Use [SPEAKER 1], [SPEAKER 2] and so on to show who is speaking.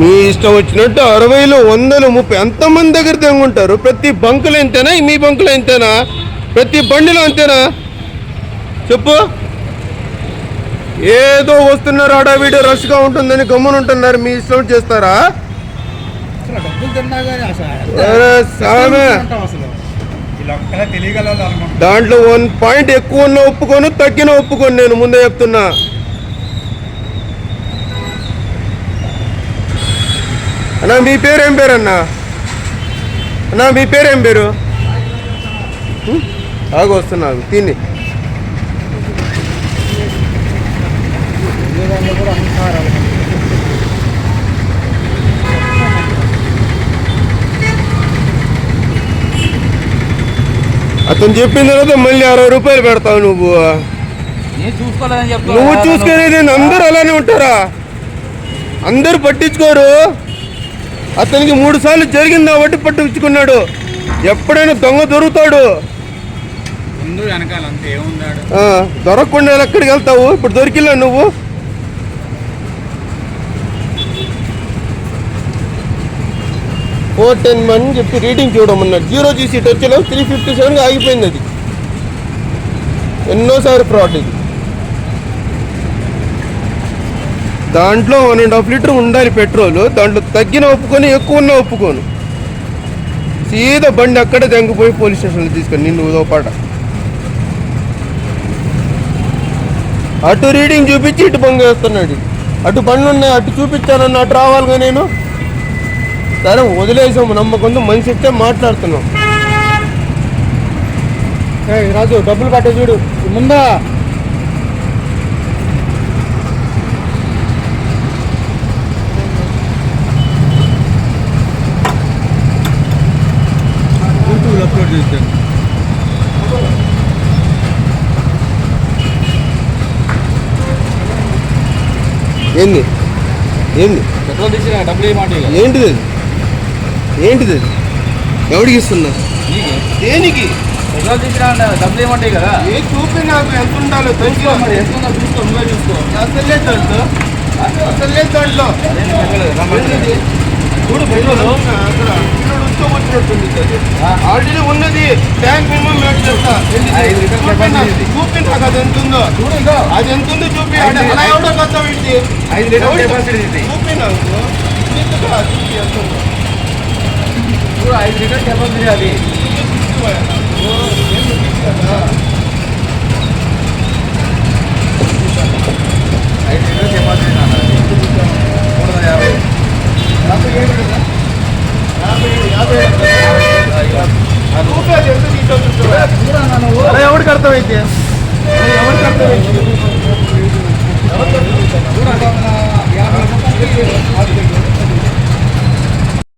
[SPEAKER 1] మీ ఇష్టం వచ్చినట్టు అరవైలో వందలు ముప్పై ఎంతమంది దగ్గర తెంగుంటారు? ప్రతి బంకులు ఎంతేనా మీ బంకులు ఎంతేనా ప్రతి బండిలో అంతేనా? చెప్పు. ఏదో వస్తున్నారు ఆడావిడి రష్గా ఉంటుందని గమ్మున ఉంటున్నారు మీ ఇష్టం చేస్తారా? దాంట్లో వన్ పాయింట్ ఎక్కువ ఉన్న ఒప్పుకొని తగ్గిన ఒప్పుకొని నేను ముందే చెప్తున్నా. అన్నా మీ పేరు ఏం పేరు అన్నా? అన్నా మీ పేరు ఏం పేరు? ఆగు వస్తున్నాను తిని. అతను చెప్పిన తర్వాత మళ్ళీ అరవై రూపాయలు పెడతావు నువ్వు. నువ్వు చూసుకునేది అందరూ అలానే ఉంటారా? అందరూ పట్టించుకోరు. అతనికి మూడు సార్లు జరిగింది కాబట్టి పట్టించుకున్నాడు. ఎప్పుడైనా దొంగ దొరుకుతాడు. దొరకకుండా ఎక్కడికి వెళ్తావు? ఇప్పుడు దొరికిలా నువ్వు? ఫోర్ టెన్ అని చెప్పి రీడింగ్ చూడమన్నాడు జీరో జీసీ టచ్లో త్రీ ఫిఫ్టీ సెవెన్గా ఆగిపోయింది అది. ఎన్నోసారి ఫ్రాడ్ ఇది. దాంట్లో వన్ అండ్ హాఫ్ లీటర్ ఉండాలి పెట్రోల్. దాంట్లో తగ్గిన ఒప్పుకొని ఎక్కువ ఉన్న ఒప్పుకోను. సీదా బండి అక్కడే తెంగిపోయి పోలీస్ స్టేషన్లో తీసుకొని నిన్ను ఉదో పాట. అటు రీడింగ్ చూపించి ఇటు బంగ్ వేస్తున్నాడు. అటు బండ్లు ఉన్నాయి అటు చూపించానన్న అటు రావాలిగా నేను. సరే వదిలేసాము నమ్మకంతో మనిషి ఇస్తే మాట్లాడుతున్నాం.
[SPEAKER 2] రాజు డబ్బులు కట్టే చూడు. ముందా? చేశాను
[SPEAKER 1] ఏంది? ఏంది?
[SPEAKER 3] పెట్రోల్ తెచ్చిన డబ్బులు ఏమాట
[SPEAKER 1] ఏంటిది? ఏంటిది? ఎవడికి ఇస్తున్నా?
[SPEAKER 3] నీకే?
[SPEAKER 1] దేనికి?
[SPEAKER 3] పెట్రోల్ తెచ్చిన డబ్బులు ఏమంటాయి కదా.
[SPEAKER 1] ఏ చూపి నాకు ఎంత ఉండాలో
[SPEAKER 3] మరి ఎంత ఉందో చూసుకో నువ్వే చూసుకో.
[SPEAKER 1] అసలు లేదు దాంట్లో అసలు లేదు దాంట్లో?
[SPEAKER 3] చూడు పెట్రోల్.
[SPEAKER 1] ట్యాంక్ మినిమం మ్యాచ్ చేస్తా.
[SPEAKER 3] ఐదు లీటర్ల కెపాసిటీ ఇది.
[SPEAKER 1] చూపి నాకు అది ఎంత ఉందో అది ఎంత ఉందో చూపి.
[SPEAKER 3] ఐదు
[SPEAKER 1] అలా ఎవడో కొత్త
[SPEAKER 3] ఇది
[SPEAKER 1] చూపి నాకు చూపి ఎంత ఉందో.
[SPEAKER 3] ఐదు లీటర్ కెపాసిటీ అది.
[SPEAKER 1] completamente
[SPEAKER 3] dentro. Aí,
[SPEAKER 1] é a mãe